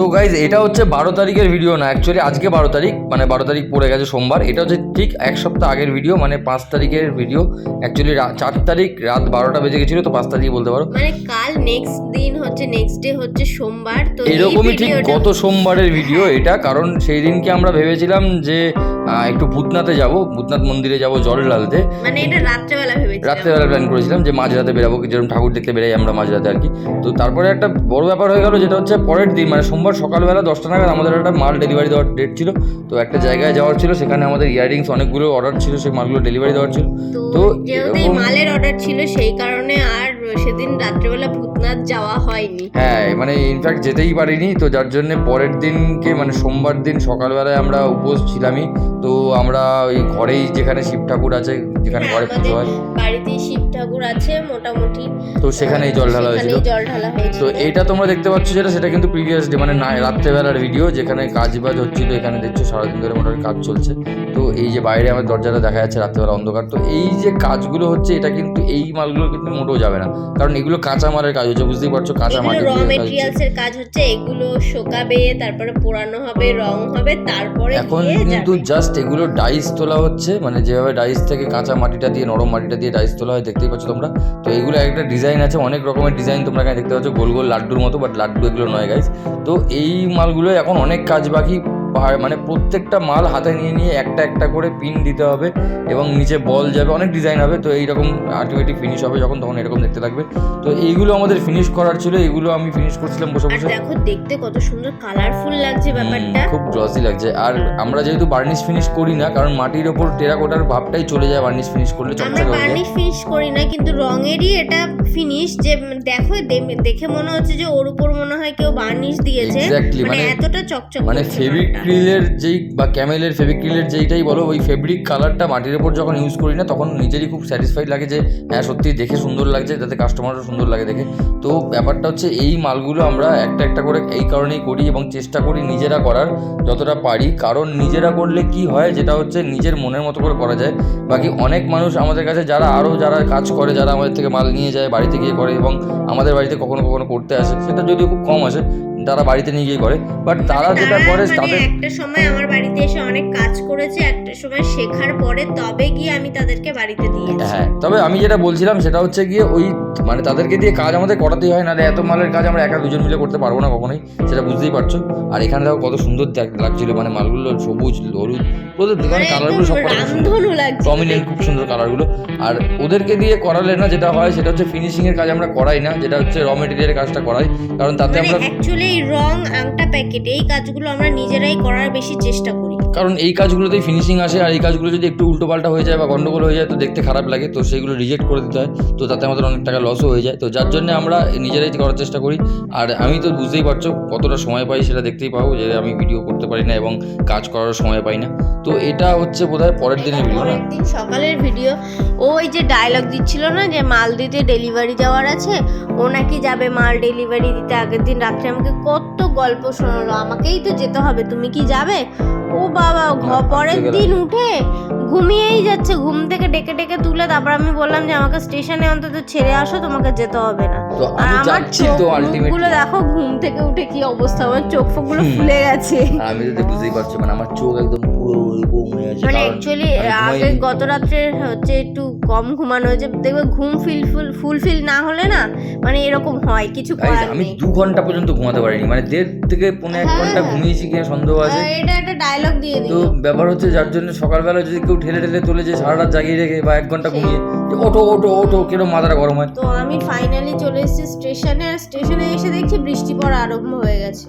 তো গাইজ এটা হচ্ছে বারো তারিখের ভিডিও না অ্যাকচুয়ালি আজকে বারো তারিখ মানে বারো তারিখ পড়ে গেছে সোমবার। এটা হচ্ছে ঠিক এক সপ্তাহ আগের ভিডিও মানে পাঁচ তারিখের ভিডিও অ্যাকচুয়ালি চার তারিখ রাত বারোটা বেজে গেছিল তো পাঁচ তারিখ বলতে পারো। মানে কাল নেক্সট দিন হচ্ছে নেক্সট ডে হচ্ছে সোমবার তো এরকমই ঠিক গত সোমবারের ভিডিও এটা কারণ সেই দিনকে আমরা ভেবেছিলাম যে একটু ভূতনাথে যাব ভূতনাথ মন্দিরে যাব জল ঢালতে মানে এটা রাত্রেবেলা ভেবেছি রাত্রেবেলা প্ল্যান করেছিলাম যে মাঝরাতে বেরাবো যেরকম ঠাকুর দেখতে বেরাই আমরা মাঝরাতে আর কি। তো তারপরে একটা বড় ব্যাপার হয়ে গেল যেটা হচ্ছে পরের দিন মানে সোমবার সকালবেলা দশটা নাগাদ আমাদের একটা মাল ডেলিভারি দেওয়ার ডেট ছিল। তো একটা জায়গায় যাওয়ার ছিল সেখানে আমাদের ইয়ারিংস অনেকগুলো অর্ডার ছিল সেই মালগুলো ডেলিভারি দেওয়ার ছিল। তো মালের অর্ডার ছিল সেই কারণে আর সেদিন রাত্রেবেলা ভূতনাথ যাওয়া হয়নি। হ্যাঁ মানে ইনফ্যাক্ট যেতেই পারিনি তো যার জন্য পরের দিনকে মানে সোমবার দিন সকালবেলায় আমরা উপোস ছিলামই তো আমরা ওই ঘরেই যেখানে শিব ঠাকুর আছে যেখানে হ্যাঁ, ঘরে পুজো হয়। বাড়িতে শিব ঠাকুর আছে মোটামুটি তো সেখানেই জল ঢালা হয়েছিল। জল ঢালা হয়েছিল। তো এইটা তোমরা দেখতে পাচ্ছ যেটা সেটা কিন্তু প্রিভিয়াস ডে মানে রাত্রেবেলার ভিডিও যেখানে কাজ বাজ হচ্ছিল এখানে দেখছ সারাদিন ধরে মোটামুটি কাজ চলছে। তো এই যে বাইরে আমার দরজাটা দেখা যাচ্ছে রাত্রেবেলা অন্ধকার তো এই যে কাজগুলো হচ্ছে এটা কিন্তু এই মালগুলো কিন্তু মোটেও যাবে না। কারণ এগুলো কাঁচা মালের কাজ হচ্ছে বুঝতেই পারছ কাঁচা মাটি র কাজ হচ্ছে। এগুলো শোকাবে তারপরে পোড়ানো হবে রং হবে তারপরে এখন কিন্তু জাস্ট এগুলো ডাইস তোলা হচ্ছে মানে যেভাবে ডাইস থেকে কাঁচা মাটিটা দিয়ে নরম মাটিটা দিয়ে ডাইস তোলা হয় দেখতেই পাচ্ছ তোমরা। তো এগুলো একটা ডিজাইন আছে অনেক রকমের ডিজাইন তোমরা এখানে দেখতে পাচ্ছ গোল গোল লাড্ডুর মতো বাট লাড্ডু এগুলো নয় গাইস তো এই মালগুলো এখন অনেক কাজ বাকি মানে প্রত্যেকটা মাল হাতে নিয়ে নিয়ে একটা একটা করে পিন দিতে হবে এবং নিচে বল যাবে অনেক ডিজাইন হবে। তো এইরকম আলটিমেটলি ফিনিশ হবে যখন তখন এরকম দেখতে লাগবে তো এইগুলো আমাদের ফিনিশ করার ছিল এগুলো আমি ফিনিশ করছিলাম বসে বসে। দেখো দেখতে কত সুন্দর কালারফুল লাগছে ব্যাপারটা। খুব গ্লসি লাগছে। আর আমরা যেহেতু বার্নিশ ফিনিশ করি না কারণ মাটির ওপর টেরাকোটার ভাবটাই চলে যায় বার্নিশ ফিনিশ করলে চকচকে হয়ে যায়। বার্নিশ ফিনিশ করি না কিন্তু রঙেরই এটা ফিনিশ যে দেখো দেখে মনে হচ্ছে যে ওর উপর মনে হয় কেউ বার্নিশ দিয়েছে। মানে মানে- এতটা চকচক মানে করছে ফেভিক্রিলের যেই বা ক্যামেলের ফেভিক্রিলের যেইটাই বলো, ওই ফেব্রিক কালারটা মাটির ওপর যখন ইউজ করি না, তখন নিজেরই খুব স্যাটিসফাইড লাগে যে হ্যাঁ সত্যি দেখে সুন্দর লাগছে, যাতে কাস্টমারও সুন্দর লাগে দেখে। তো ব্যাপারটা হচ্ছে, এই মালগুলো আমরা একটা একটা করে এই কারণেই করি এবং চেষ্টা করি নিজেরা করার যতটা পারি। কারণ নিজেরা করলে কি হয়, যেটা হচ্ছে নিজের মনের মতো করে করা যায়। বাকি অনেক মানুষ আমাদের কাছে যারা আরও যারা কাজ করে, যারা আমাদের থেকে মাল নিয়ে যায়, বাড়িতে গিয়ে করে এবং আমাদের বাড়িতে কখনো কখনো করতে আসে, সেটা যদিও খুব কম আসে তারা বাড়িতে নিয়ে গিয়ে করে। বাট তারা যেটা করে মানে তাদের একটা সময় আমার বাড়িতে এসে অনেক কাজ করেছে একটা সময় শেখার পরে তবে গিয়ে আমি তাদেরকে বাড়িতে দিয়েছি হ্যাঁ তবে আমি যেটা বলছিলাম সেটা হচ্ছে গিয়ে ওই মানে তাদেরকে দিয়ে কাজ আমাদের করাতেই হয় নাহলে এত মালের কাজ আমরা একা দুজন মিলে করতে পারব না কখনোই সেটা বুঝতেই পারছ। আর এখানে দেখো কত সুন্দর লাগছিল মানে মালগুলো সবুজ হলুদ ওদের দোকানে কালারগুলো সব প্রমিনেন্ট খুব সুন্দর কালারগুলো আর ওদেরকে দিয়ে করালে না যেটা হয় সেটা হচ্ছে ফিনিশিং এর কাজ আমরা করাই না যেটা হচ্ছে র মেটেরিয়ালের কাজটা করাই কারণ তাতে মানে আমরা অ্যাকচুয়ালি এই রং আংটা প্যাকেট এই কাজগুলো আমরা নিজেরাই করার বেশি চেষ্টা করি। কারণ এই কাজগুলোতেই ফিনিশিং আসে আর এই কাজগুলো যদি একটু উল্টোপাল্টা হয়ে যায় বা গন্ডগোল হয়ে যায়, তো দেখতে খারাপ লাগে। তো সেইগুলো রিজেক্ট করে দিতে হয়। তো তাতে আমাদের অনেক টাকা লসও হয়ে যায়। তো যার জন্য আমরা নিজেরাই করার চেষ্টা করি। আর আমি তো বুঝতেই পারছ কতটা সময় পাই সেটা দেখতেই পাবো যে আমি ভিডিও করতে পারি না এবং কাজ করার সময় পাই না। তো এটা হচ্ছে বোধহয় পরের দিনের ভিডিও না? দিন সকালের ভিডিও ও ওই যে ডায়লগ দিচ্ছিল না যে মাল দিতে ডেলিভারি যাওয়ার আছে, ও নাকি যাবে মাল ডেলিভারি দিতে আগের দিন রাত্রে। আমাকে কত গল্প শোনালো। আমাকেই তো যেতে হবে। তুমি কি যাবে? ও বাবা ঘ পরের দিন উঠে ঘুমিয়েই যাচ্ছে ঘুম থেকে ডেকে ডেকে তুলে তারপর আমি বললাম যে আমাকে স্টেশনে অন্তত ছেড়ে আসো তোমাকে যেতে হবে না। তো আমি যাচ্ছি তো আলটিমেটলি দেখো ঘুম থেকে উঠে কি অবস্থা? আমার চোখ ফোকগুলো। ফুলে গেছে। আমি যদি বুঝতেই পারছ মানে আমার চোখ একদম পুরো এরকম হয়ে আছে মানে অ্যাকচুয়ালি আগে গত রাত্রে হচ্ছে একটু কম ঘুমানো হয়েছে দেখবে ঘুম ফিল ফুল ফুলফিল না হলে না মানে এরকম হয় কিছু আমি দু ঘণ্টা পর্যন্ত ঘুমাতে পারিনি মানে দেড় থেকে পনেরো এক হ্যাঁ। ঘণ্টা ঘুমিয়েছি কিনা সন্দেহ আছে। এটা একটা ডায়লগ দিয়ে তো ব্যাপার হচ্ছে যার জন্য সকালবেলা যদি কেউ ঠেলে ঠেলে তোলে যে সারা রাত জাগিয়ে রেখে বা এক ঘণ্টা ঘুমিয়ে ওঠো ওঠো ওঠো কেন মাথাটা গরম হয়। তো আমি ফাইনালি চলে এসেছি স্টেশনে আর স্টেশনে এসে দেখছি বৃষ্টি পড়া আরম্ভ হয়ে গেছে।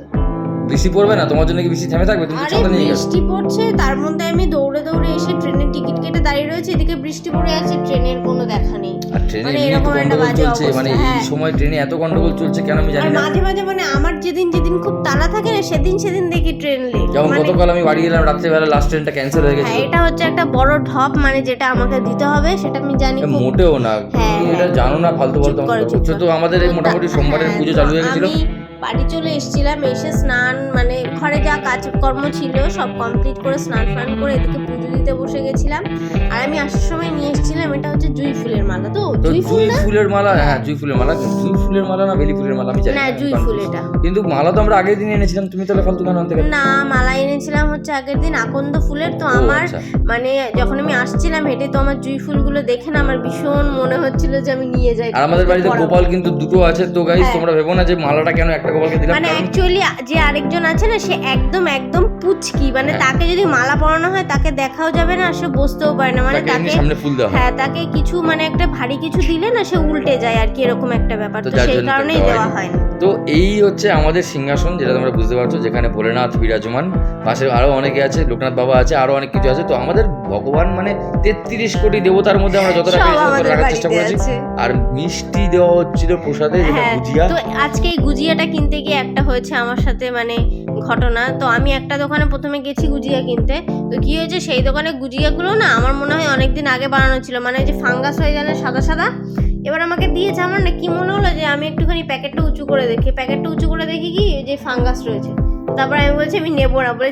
বৃষ্টি পড়বে না? তোমার জন্য কি বৃষ্টি থেমে থাকবে? তুমি ছাতা নিয়ে গেছো। বৃষ্টি পড়ছে তার মধ্যে আমি দৌড়ে দৌড়ে এসে ট্রেনের টিকিট কেটে দাঁড়িয়ে রয়েছে এদিকে বৃষ্টি পড়ে আছে ট্রেনের কোনো দেখা নেই। আর ট্রেনে মানে এরকম একটা বাজে চলছে মানে এই হ্যাঁ। সময় ট্রেনে এত গন্ডগোল চলছে কেন আমি জানি না। মাঝে মাঝে মানে আমার যেদিন যেদিন খুব টানা থাকে না সেদিন সেদিন দেখি ট্রেন যেমন মানে গতকাল আমি বাড়ি গেলাম রাত্রেবেলা লাস্ট ট্রেনটা ক্যান্সেল হয়ে গেছে এটা হচ্ছে একটা বড় ঢপ মানে যেটা আমাকে দিতে হবে সেটা আমি জানি মোটেও না হ্যাঁ, এটা হ্যাঁ। জানো না ফালতু বলতো ফালতু বলছো তো আমাদের এই মোটামুটি সোমবারের হ্যাঁ, পুজো চালু হয়ে গেছিল। বাড়ি চলে এসেছিলাম এসে স্নান মানে ঘরে যা কাজকর্ম ছিল সব কমপ্লিট করে স্নান ফান করে এদিকে দিতে বসে গেছিলাম আর আমি আসার সময় নিয়ে এসেছিলাম এটা হচ্ছে জুই ফুলের মালা তো জুই ফুল না ফুলের মালা হ্যাঁ জুই ফুলের মালা জুই ফুলের মালা না বেলি ফুলের মালা আমি জানি না জুই ফুল এটা কিন্তু মালা তো আমরা আগের দিন এনেছিলাম তুমি তাহলে ফালতু কেন আনতে না মালা এনেছিলাম হচ্ছে আগের দিন আকন্দ ফুলের তো আমার আচ্ছা। মানে যখন আমি আসছিলাম হেঁটে তো আমার জুই ফুলগুলো দেখে না আমার ভীষণ মনে হচ্ছিল যে আমি নিয়ে যাই আর আমাদের বাড়িতে। গোপাল কিন্তু দুটো আছে তো গাইস হ্যাঁ। তোমরা ভেবো না যে মালাটা কেন একটা গোপালকে দিলাম মানে অ্যাকচুয়ালি যে আরেকজন আছে না সে একদম একদম পুচকি মানে হ্যাঁ। তাকে যদি মালা পরানো হয় তাকে দেখাও যাবে না সে বসতেও পারে না। মানে তাকে হ্যাঁ। তাকে কিছু মানে একটা ভারী কিছু দিলে না সে উল্টে যায় আর কি এরকম একটা ব্যাপার। তো সেই কারণেই দেওয়া হয় না তো এই হচ্ছে আমাদের সিংহাসন যেটা তোমরা বুঝতে পারছ যেখানে ভোলেনাথ বিরাজমান। পাশে আরও অনেকে আছে লোকনাথ বাবা আছে আরও অনেক কিছু আছে। তো আমাদের ভগবান মানে তেত্রিশ কোটি দেবতার মধ্যে আমরা যতটা পেরেছি রাখার চেষ্টা করেছি। আর মিষ্টি দেওয়া হচ্ছিল প্রসাদে যেটা হ্যাঁ গুজিয়া। তো আজকে এই গুজিয়াটা কিনতে গিয়ে একটা হয়েছে আমার সাথে মানে ঘটনা। তো আমি একটা দোকানে প্রথমে গেছি গুজিয়া কিনতে। তো কি হয়েছে সেই দোকানে গুজিয়াগুলো না আমার মনে হয় অনেকদিন আগে বানানো ছিল। মানে যে ফাঙ্গাস হয়ে গেলে সাদা সাদা এবার আমাকে দিয়েছে আমার না কি মনে হলো যে আমি একটুখানি প্যাকেটটা উঁচু করে দেখি। প্যাকেটটা উঁচু করে দেখি কি? যে ফাঙ্গাস রয়েছে। তারপরে আমি বলছি আমি নেব না। বলে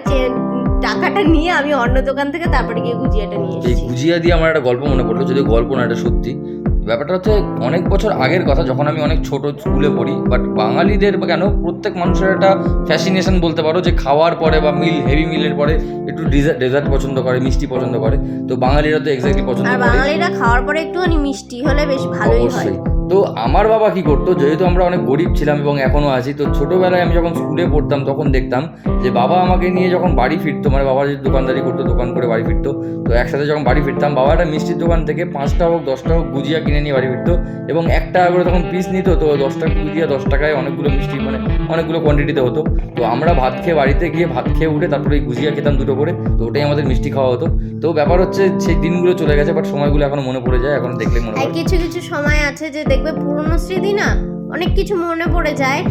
টাকাটা নিয়ে আমি অন্য দোকান থেকে তারপরে গিয়ে গুজিয়াটা নিয়ে এই গুজিয়া দিয়ে আমার একটা গল্প মনে পড়ল। যদি গল্প না এটা সত্যি। ব্যাপারটা হচ্ছে অনেক বছর আগের কথা যখন আমি অনেক ছোট স্কুলে পড়ি বাট বাঙালিদের কেন প্রত্যেক মানুষের একটা ফ্যাসিনেশন বলতে পারো যে খাওয়ার পরে বা মিল হেভি মিলের পরে একটু ডেজার্ট পছন্দ করে মিষ্টি পছন্দ করে। তো বাঙালিরা তো এক্স্যাক্টলি পছন্দ করে বাঙালিরা খাওয়ার পরে একটুখানি মিষ্টি হলে বেশ ভালোই হয়। তো আমার বাবা কি করতো যেহেতু আমরা অনেক গরিব ছিলাম এবং এখনও আছি তো ছোটোবেলায় আমি যখন স্কুলে পড়তাম তখন দেখতাম যে বাবা আমাকে নিয়ে যখন বাড়ি ফিরতো মানে বাবা যদি দোকানদারি করতো দোকান করে বাড়ি ফিরতো তো একসাথে যখন বাড়ি ফিরতাম বাবা একটা মিষ্টির দোকান থেকে পাঁচটা হোক দশটা হোক গুজিয়া কিনে নিয়ে বাড়ি ফিরতো এবং এক টাকা করে তখন পিস নিত তো দশটা গুজিয়া দশ টাকায় অনেকগুলো মিষ্টি মানে অনেকগুলো কোয়ান্টিটিতে হতো। তো আমরা ভাত খেয়ে বাড়িতে গিয়ে ভাত খেয়ে উঠে তারপরে এই গুজিয়া খেতাম দুটো করে তো ওটাই আমাদের মিষ্টি খাওয়া হতো। তো ব্যাপার হচ্ছে সেই দিনগুলো চলে গেছে বাট সময়গুলো এখনও মনে পড়ে যায় এখন দেখলে মনে হয় কিছু কিছু সময় আছে যে দেখবে পুরনো স্মৃতি না অনেক কিছু মনে পড়ে যায়।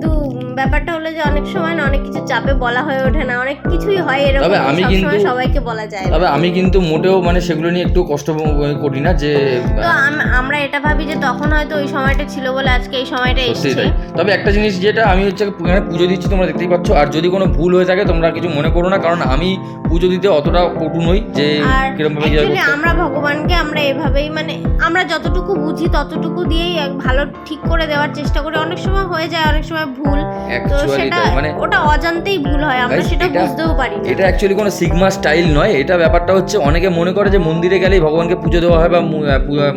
কিন্তু ব্যাপারটা হলো যে অনেক সময় না অনেক কিছু চাপে বলা হয়ে ওঠে না অনেক কিছুই হয় এরকম। তবে আমি কিন্তু- সবাইকে বলা যায় তবে আমি কিন্তু মোটেও মানে সেগুলো নিয়ে একটু কষ্ট করি না যে তো আমরা এটা ভাবি যে তখন হয়তো ওই সময়টা ছিল বলে আজকে এই সময়টা এসেছে। তবে একটা জিনিস যেটা আমি হচ্ছে এখানে পুজো দিচ্ছি তোমরা দেখতেই পাচ্ছ আর যদি কোনো ভুল হয়ে থাকে তোমরা কিছু মনে করো না কারণ আমি পুজো দিতে অতটা পটু নই যে কীরকম ভাবে আমরা ভগবানকে আমরা এভাবেই মানে আমরা যতটুকু বুঝি ততটুকু দিয়েই ভালো ঠিক করে দেওয়ার চেষ্টা করি। অনেক সময় হয়ে যায় অনেক সময় ভুল। তো সেটা তাই মানে ওটা অজান্তেই ভুল হয় আমরা সেটা বুঝতেও পারি না। এটা অ্যাকচুয়ালি কোনো সিগমা স্টাইল নয় এটা ব্যাপারটা হচ্ছে অনেকে মনে করে যে মন্দিরে গেলেই ভগবানকে পুজো দেওয়া হয় বা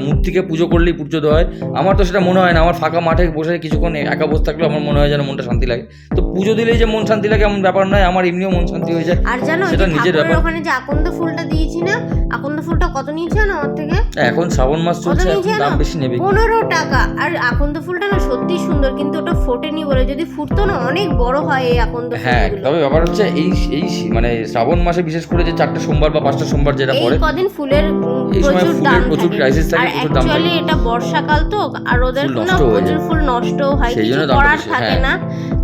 মূর্তিকে পুজো করলেই পুজো দেওয়া হয়। আমার তো সেটা মনে হয় না আমার ফাঁকা মাঠে বসে কিছুক্ষণ একা বসে থাকলেও আমার মনে হয় যেন মনটা শান্তি লাগে। তো পুজো দিলেই যে মন শান্তি লাগে এমন ব্যাপার নয় আমার এমনিও মন শান্তি হয়ে যায়। আর জানো সেটা নিজের ব্যাপার। ওখানে যে আকন্দ ফুলটা দিয়েছি না আকন্দ ফুলটা কত নিয়েছে না আমার থেকে? হ্যাঁ, এখন শ্রাবণ মাস চলছে দাম বেশি নেবে। পনেরো টাকা। আর আকন্দ ফুলটা না সত্যি সুন্দর কিন্তু ওটা ফোটেনি বলে যদি ফুটতো না অনেক বড় হয় এই আকন্দ হ্যাঁ তবে ব্যাপার হচ্ছে এই এই মানে শ্রাবণ মাসে বিশেষ করে যে চারটে সোমবার বা পাঁচটা সোমবার যেটা এই পড়ে কদিন ফুলের এই প্রচুর ফুলের দাম প্রচুর থাকে। crisis থাকে, প্রচুর দাম অ্যাকচুয়ালি এটা বর্ষাকাল তো আর ওদের ফুল না নষ্ট হয়ে প্রচুর ফুল নষ্টও হয় কিছু করার থাকে হ্যাঁ। না।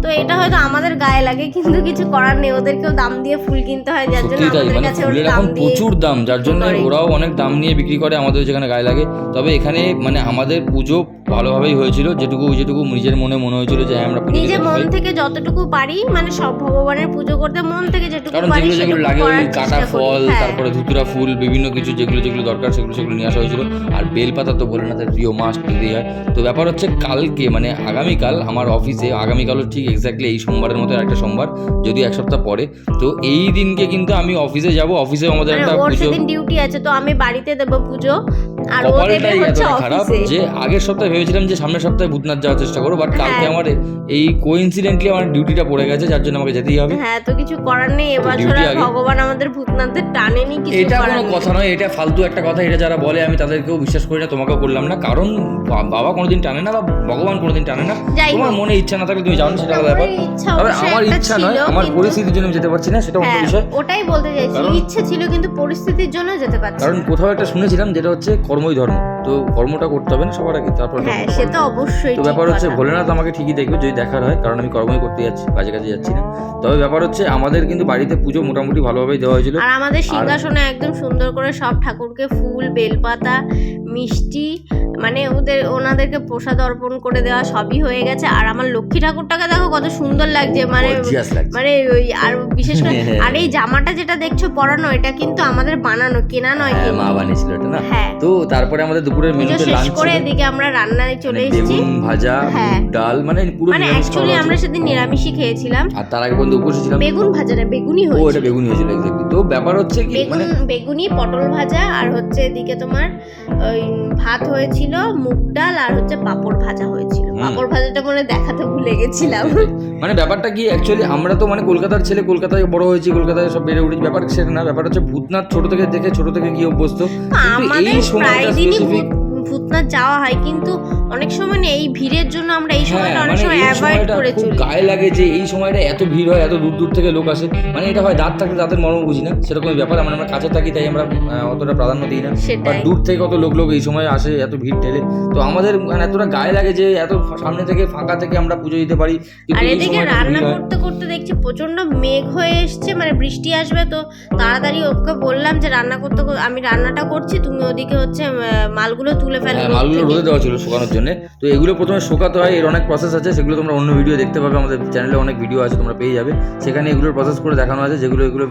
তো এটা হয়তো আমাদের গায়ে লাগে কিন্তু কিছু করার নেই ওদেরকেও দাম দিয়ে ফুল কিনতে হয় যার জন্য আমাদের মানে কাছে ফুলের দাম এখন প্রচুর দাম যার জন্য ওরাও অনেক দাম নিয়ে বিক্রি করে আমাদের যেখানে গায়ে লাগে। তবে এখানে মানে আমাদের পুজো ভালোভাবেই হয়েছিল যেটুকু যেটুকু নিজের মনে মনে হয়েছিল যে হ্যাঁ আমরা নিজে মন থেকে যতটুকু পারি মানে সব ভগবানের পুজো করতে মন থেকে যেটুকু পারি লাগে ওই কাটা ফল হ্যাঁ। তারপরে ধুতুরা ফুল বিভিন্ন কিছু যেগুলো যেগুলো দরকার সেগুলো সেগুলো নিয়ে আসা হয়েছিল। আর বেলপাতা তো বলে না তার প্রিয় মাস দিতেই হয়। তো ব্যাপার হচ্ছে কালকে মানে আগামীকাল আমার অফিসে আগামীকালও ঠিক এক্স্যাক্টলি এই সোমবারের মতো একটা সোমবার যদি এক সপ্তাহ পরে। তো এই দিনকে কিন্তু আমি অফিসে যাব। অফিসে আমাদের মানে একটা পুজো ডিউটি আছে তো আমি বাড়িতে দেবো পুজো। আর ও দেবে হচ্ছে খারাপ যে আগের সপ্তাহে ভেবেছিলাম যে সামনের সপ্তাহে ভূতনাথ যাওয়ার চেষ্টা করব বাট কালকে হ্যাঁ। আমার এই কোইন্সিডেন্টলি আমার ডিউটিটা পড়ে গেছে যার জন্য আমাকে যেতেই হবে। হ্যাঁ তো কিছু করার নেই এবছর। ভগবান আমাদের ভূতনাথের কিছু এটা কোনো কথা নয় এটা ফালতু একটা কথা এটা যারা বলে আমি তাদেরকেও বিশ্বাস করি না তোমাকেও করলাম না কারণ বাবা কোনোদিন টানে না বা ভগবান কোনোদিন টানে না। তোমার মনে ইচ্ছা না থাকলে তুমি জানো সেটা আলাদা ব্যাপার। আমার ইচ্ছা তবে আমার ইচ্ছা নয় আমার পরিস্থিতির জন্য আমি যেতে পারছি না সেটা অন্য হ্যাঁ বিষয়। ওটাই বলতে চাইছি ইচ্ছে ছিল কিন্তু পরিস্থিতির জন্য যেতে পারছি কারণ কোথাও একটা শুনেছিলাম যেটা হচ্ছে কর্মই ধর্ম। তো কর্মটা করতে হবে না সবার আগে তারপর হ্যাঁ সে তো অবশ্যই তো ব্যাপার হচ্ছে ভোলেনাথ আমাকে ঠিকই দেখবে যদি দেখার হয় কারণ আমি কর্মই করতে যাচ্ছি কাজে কাজে যাচ্ছি না। তবে ব্যাপার হচ্ছে আমাদের কিন্তু বাড়িতে পুজো মোটামুটি ভালোভাবেই দেওয়া হয়েছিল। আর আমাদের সিংহাসনে একদম সুন্দর করে সব ঠাকুরকে ফুল বেলপাতা মিষ্টি মানে ওদের ওনাদেরকে প্রসাদ অর্পণ করে দেওয়া সবই হয়ে গেছে। আর আমার লক্ষ্মী ঠাকুরটাকে দেখো কত সুন্দর লাগছে মানে মানে ওই আর বিশেষ করে আর এই জামাটা যেটা দেখছ পরানো এটা কিন্তু আমাদের বানানো কেনা নয় হ্যাঁ, মা বানিয়েছিল এটা না? হ্যাঁ। তো তারপরে আমাদের দুপুরের মেনুতে শেষ লাঞ্চ করে এদিকে আমরা রান্নায় চলে মানে এসেছি। বেগুন ভাজা হ্যাঁ। ডাল মানে পুরো মানে অ্যাকচুয়ালি আমরা সেদিন নিরামিষই খেয়েছিলাম। আর তার আগে পর্যন্ত উপোস ছিলাম। বেগুন ভাজা না বেগুনই বেগুনি ও এটা বেগুনই হয়েছিল এক্স্যাক্টলি তো ব্যাপার হচ্ছে কি মানে বেগুনি পটল ভাজা আর হচ্ছে এদিকে তোমার ওই ভাত হয়েছিল মুগ ডাল আর হচ্ছে পাপড় ভাজা হয়েছিল। পাপড় ভাজাটা মনে দেখাতে ভুলে গেছিলাম। মানে ব্যাপারটা কি অ্যাকচুয়ালি আমরা তো মানে কলকাতার ছেলে কলকাতায় বড় হয়েছি কলকাতায় সব বেড়ে উঠেছি ব্যাপার সেটা না ব্যাপার হচ্ছে ভূতনাথ ছোট থেকে দেখে ছোট থেকে গিয়ে অভ্যস্ত। আমাদের এই প্রায় সময়টা দিনই ভূতনাথ যাওয়া হয় কিন্তু অনেক সময় না এই ভিড়ের জন্য আমরা এই হ্যাঁ সময়টা অনেক মানে সময় অ্যাভয়েড করে চলি। গায়ে লাগে যে এই সময়টা এত ভিড় হয় এত দূর দূর থেকে লোক আসে। মানে এটা হয় দাঁত থাকলে দাঁতের মর্ম বুঝি না সেরকম ব্যাপার। মানে আমরা কাছে থাকি তাই আমরা অতটা প্রাধান্য দিই না। বা দূর থেকে কত লোক লোক এই সময় আসে এত ভিড় ঠেলে। তো আমাদের মানে এতটা গায়ে লাগে যে এত সামনে থেকে ফাঁকা থেকে আমরা পুজো দিতে পারি। আর এদিকে রান্না করতে করতে দেখছি প্রচণ্ড মেঘ হয়ে এসছে মানে বৃষ্টি আসবে তো তাড়াতাড়ি ওকে বললাম যে রান্না করতে আমি রান্নাটা করছি তুমি ওদিকে হচ্ছে মালগুলো তুলে ফেলো হ্যাঁ মালগুলো রোদে দেওয়া ছিল শুকানোর জন্য। তো এগুলো প্রথমে শুকাতে হয় এর অনেক প্রসেস আছে সেগুলো তোমরা অন্য ভিডিও দেখতে পাবে আমাদের চ্যানেলে অনেক ভিডিও আছে তোমরা পেয়ে যাবে। সেখানে এগুলোর প্রসেস করে দেখানো আছে যেগুলো এগুলো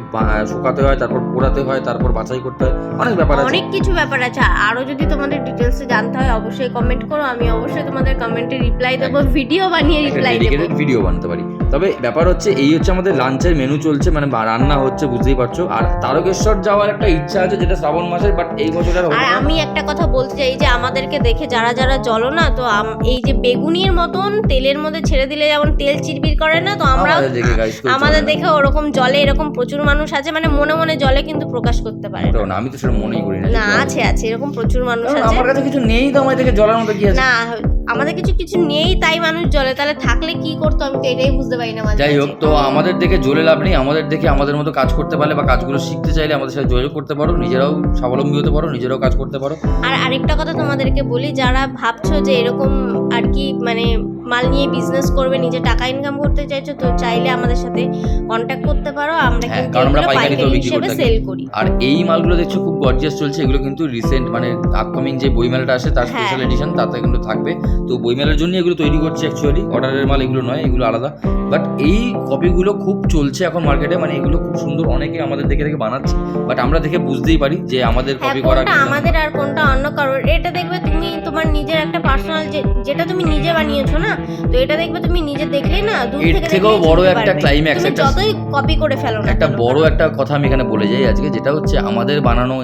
শুকাতে হয় তারপর পোড়াতে হয় তারপর বাছাই করতে হয় অনেক ব্যাপার আছে। অনেক কিছু ব্যাপার আছে। আরও যদি তোমাদের ডিটেলসে জানতে হয় অবশ্যই কমেন্ট করো আমি অবশ্যই তোমাদের কমেন্টে রিপ্লাই দেবো ভিডিও বানিয়ে রিপ্লাই দেবো। ভিডিও বানাতে পারি। তবে ব্যাপার হচ্ছে এই হচ্ছে আমাদের লাঞ্চের মেনু চলছে মানে রান্না হচ্ছে বুঝতেই পারছ। আর তারকেশ্বর যাওয়ার একটা ইচ্ছা আছে যেটা শ্রাবণ মাসের বাট এই বছর আর। আমি একটা কথা বলতে চাই যে আমাদেরকে দেখে যারা যারা জলো না তো এই যে বেগুনির মতন তেলের মধ্যে ছেড়ে দিলে যেমন তেল চিরবির করে না তো আমরা আমাদের দেখে। দেখে ওরকম জলে এরকম প্রচুর মানুষ আছে মানে মনে মনে জলে কিন্তু প্রকাশ করতে পারে না। আমি তো সেটা মনেই করি না না আছে আছে এরকম প্রচুর মানুষ আছে আমার কাছে কিছু নেই তো আমার থেকে জলের মতো কি আছে না আমাদের কিছু কিছু নেই তাই মানুষ জলে তাহলে থাকলে কি করতো? আমি তো এটাই বুঝতে পারি না যাই হোক তো আমাদের দেখে জলে লাভ নেই। আমাদের দেখে আমাদের মতো কাজ করতে পারলে বা কাজগুলো শিখতে চাইলে আমাদের সাথে যোগাযোগ করতে পারো নিজেরাও স্বাবলম্বী হতে পারো নিজেরাও কাজ করতে পারো। আর আরেকটা কথা তোমাদেরকে বলি যারা ভাবছ যে এরকম আর কি মানে মাল নিয়ে বিজনেস করবে নিজে টাকা ইনকাম করতে চাইছো তো চাইলে আমাদের সাথে কন্ট্যাক্ট করতে পারো। আমরা হ্যাঁ, কিন্তু কারণ আমরা পাইকারি বিক্রি করে সেল করি। আর এই মালগুলো দেখছ খুব গর্জিয়াস চলছে এগুলো কিন্তু রিসেন্ট মানে আপকামিং যে বইমেলাটা আসে তার হ্যাঁ। স্পেশাল এডিশন তাতে কিন্তু থাকবে। তো বইমেলার জন্য এগুলো তৈরি করছে অ্যাকচুয়ালি অর্ডারের মাল এগুলো নয় এগুলো আলাদা। বাট এই কপিগুলো খুব চলছে এখন মার্কেটে মানে এগুলো খুব সুন্দর অনেকে আমাদের দেখে দেখে বানাচ্ছে বাট আমরা দেখে বুঝতেই পারি যে আমাদের হ্যাঁ কপি করা কোনটা আমাদের আর কোনটা অন্য কারোর এটা দেখবে তুমি তোমার নিজের একটা পার্সোনাল যেটা তুমি নিজে বানিয়েছো না? তো এটা দেখবে তুমি নিজে দেখলেই না দূর এর থেকে থেকেও বড় একটা তুমি একটা- যতই কপি করে ফেলো না একটা বড় একটা কথা আমি এখানে বলে যাই আজকে যেটা হচ্ছে আমাদের বানানো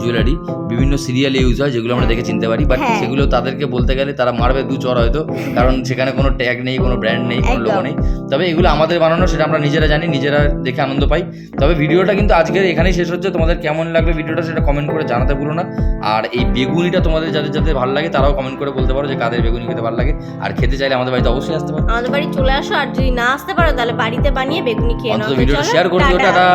জুয়েলারি বিভিন্ন সিরিয়ালে ইউজ হয় যেগুলো আমরা দেখে চিনতে পারি বাট হ্যাঁ। সেগুলো তাদেরকে বলতে গেলে তারা মারবে দু চর হয়তো কারণ সেখানে কোনো ট্যাগ নেই কোনো ব্র্যান্ড নেই কোনো লোগো নেই। তবে এগুলো আমাদের বানানো সেটা আমরা নিজেরা জানি নিজেরা দেখে আনন্দ পাই। তবে ভিডিওটা কিন্তু আজকের এখানেই শেষ হচ্ছে তোমাদের কেমন লাগল ভিডিওটা সেটা কমেন্ট করে জানাতে ভুলো না। আর এই বেগুনিটা তোমাদের যাদের যাদের ভালো লাগে তারাও কমেন্ট করে বলতে পারো যে কাদের বেগুনি খেতে ভালো লাগে। আর খেতে চাইলে আমাদের বাড়িতে অবশ্যই আসতে পারো। আমাদের বাড়ি চলে আসো আর যদি না আসতে পারো তাহলে বাড়িতে বানিয়ে বেগুনি খেয়ে নাও। ভিডিওটা শেয়ার করে দিও দাদা টাটা।